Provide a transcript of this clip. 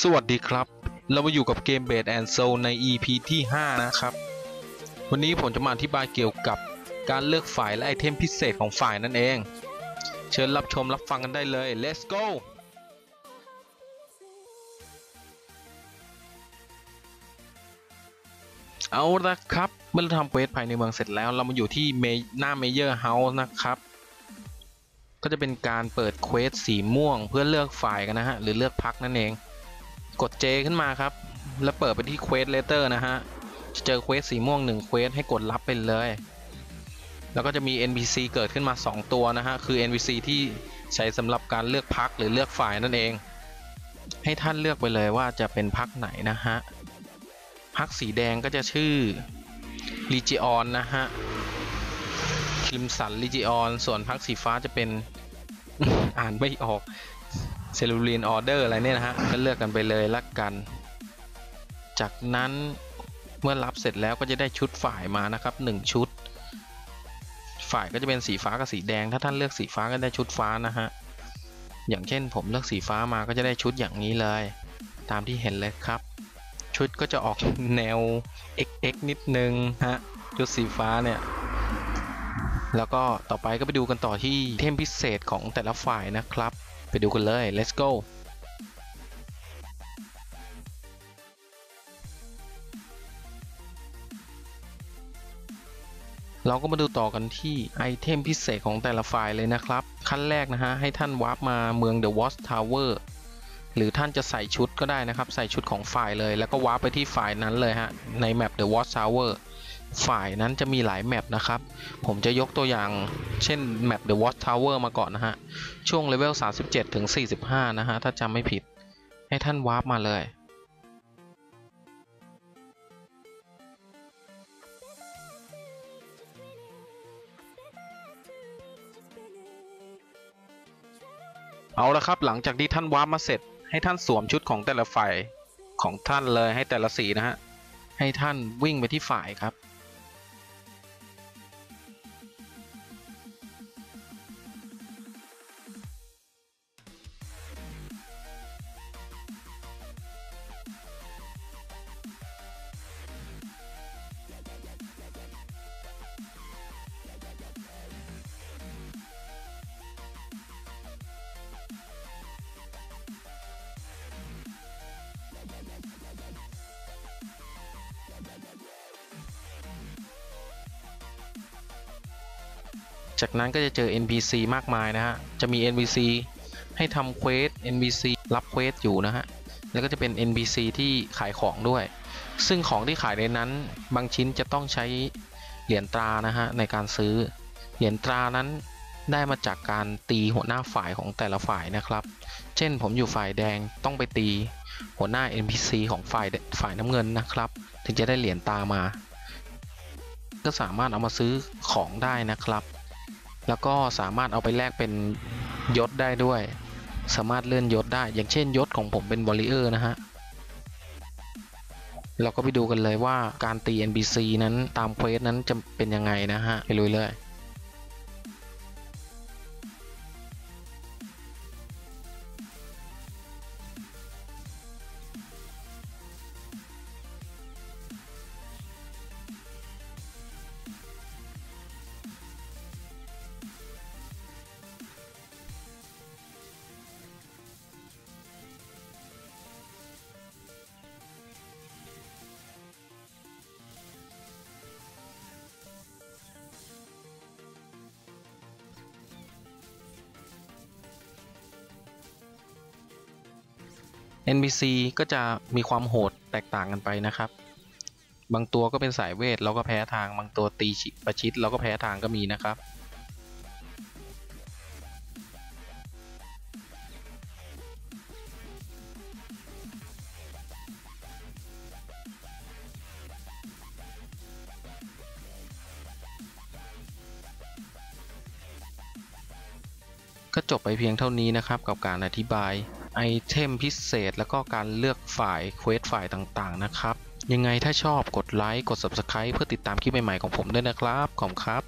สวัสดีครับ เรามาอยู่กับเกม b a d and Soul ใน EP ที่ 5 นะครับ วันนี้ผมจะมาอธิบายเกี่ยวกับการเลือกฝ่ายและไอเทมพิเศษของฝ่ายนั่นเอง เชิญรับชมรับฟังกันได้เลย let's go เอาละครับ เมื่อเราทำเควสภายในเมืองเสร็จแล้ว เรามาอยู่ที่เมหน้าเมเยอร์เฮาส์นะครับ ก็จะเป็นการเปิดเควสสีม่วง เพื่อเลือกฝ่ายกันนะฮะ หรือเลือกพักนั่นเอง กด J ขึ้นมาครับ แล้วเปิดไปที่เควสเลเตอร์นะฮะจะเจอเควสสีม่วง1เควสให้กดรับไปเลย แล้วก็จะมี NPC เกิดขึ้นมา 2 ตัวนะฮะ คือ NPC ที่ใช้สำหรับการเลือกพักหรือเลือกฝ่ายนั่นเอง ให้ท่านเลือกไปเลยว่าจะเป็นพักไหนนะฮะพักสีแดงก็จะชื่อ Legion นะฮะคิมสัน Legion ส่วนพักสีฟ้าจะเป็น อ่านไม่ออกเซลูลีนออเดอร์อะไรเนี่ยนะฮะก็เลือกกันไปเลยละกัน จากนั้นเมื่อรับเสร็จแล้วก็จะได้ชุดฝ่ายมานะครับ 1 ชุด ฝ่ายก็จะเป็นสีฟ้ากับสีแดง ถ้าท่านเลือกสีฟ้าก็ได้ชุดฟ้านะฮะอย่างเช่นผมเลือกสีฟ้ามาก็จะได้ชุดอย่างนี้เลย ตามที่เห็นเลยครับ ชุดก็จะออกแนว XX นิดนึงฮะชุดสีฟ้าเนี่ย แล้วก็ต่อไปก็ไปดูกันต่อที่เทมพิเศษของแต่ละฝ่ายนะครับ ไปดูกันเลย let's go เราก็มาดูต่อกันที่ไอเทมพิเศษของแต่ละฝ่ายเลยนะครับ ขั้นแรกนะฮะ ให้ท่านวาร์ปมาเมือง The Watch Tower หรือท่านจะใส่ชุดก็ได้นะครับ ใส่ชุดของฝ่ายเลย แล้วก็วาร์ปไปที่ฝ่ายนั้นเลยฮะ ในแมป The Watch Tower ฝ่ายนั้นจะมีหลายแมปนะครับ ผมจะยกตัวอย่างเช่นแมป The Watch Tower มาก่อนนะฮะ ช่วงเลเวล 37 ถึง 45 นะฮะ ถ้าจำไม่ผิด ให้ท่านวาร์ปมาเลย เอาละครับหลังจากที่ท่านวาร์ปมาเสร็จ ให้ท่านสวมชุดของแต่ละฝ่ายของท่านเลยให้แต่ละสีนะฮะ ให้ท่านวิ่งไปที่ฝ่ายครับ จากนั้นก็จะเจอ NPC มากมายนะฮะ จะมี NPC ให้ทำเควส NPC รับเควสอยู่นะฮะ แล้วก็จะเป็น NPC ที่ขายของด้วย ซึ่งของที่ขายในนั้นบางชิ้นจะต้องใช้เหรียญตรานะฮะในการซื้อ เหรียญตรานั้นได้มาจากการตีหัวหน้าฝ่ายของแต่ละฝ่ายนะครับ เช่นผมอยู่ฝ่ายแดงต้องไปตีหัวหน้า NPC ของฝ่ายฝ่ายน้ำเงินนะครับ ถึงจะได้เหรียญตามา ก็สามารถเอามาซื้อของได้นะครับ แล้วก็สามารถเอาไปแลกเป็นยศได้ด้วย สามารถเลื่อนยศได้ อย่างเช่นยศของผมเป็นวอลเลเยอร์นะฮะเราก็ไปดูกันเลยว่าการตี NBC นั้นตามเควสนั้นจะเป็นยังไงนะฮะ ไปลุยเลย NPC ก็จะมีความโหดแตกต่างกันไปนะครับ บางตัวก็เป็นสายเวทเราก็แพ้ทาง บางตัวตีฉิประชิดเราก็แพ้ทางก็มีนะครับก็จบไปเพียงเท่านี้นะครับกับการอธิบาย ไอเทมพิเศษ แล้วก็การเลือกฝ่ายเควสฝ่ายต่างๆ นะครับ ยังไงถ้าชอบกดไลค์กด Subscribe เพื่อติดตามคลิปใหม่ๆของผมด้วยนะครับ ขอบคุณครับ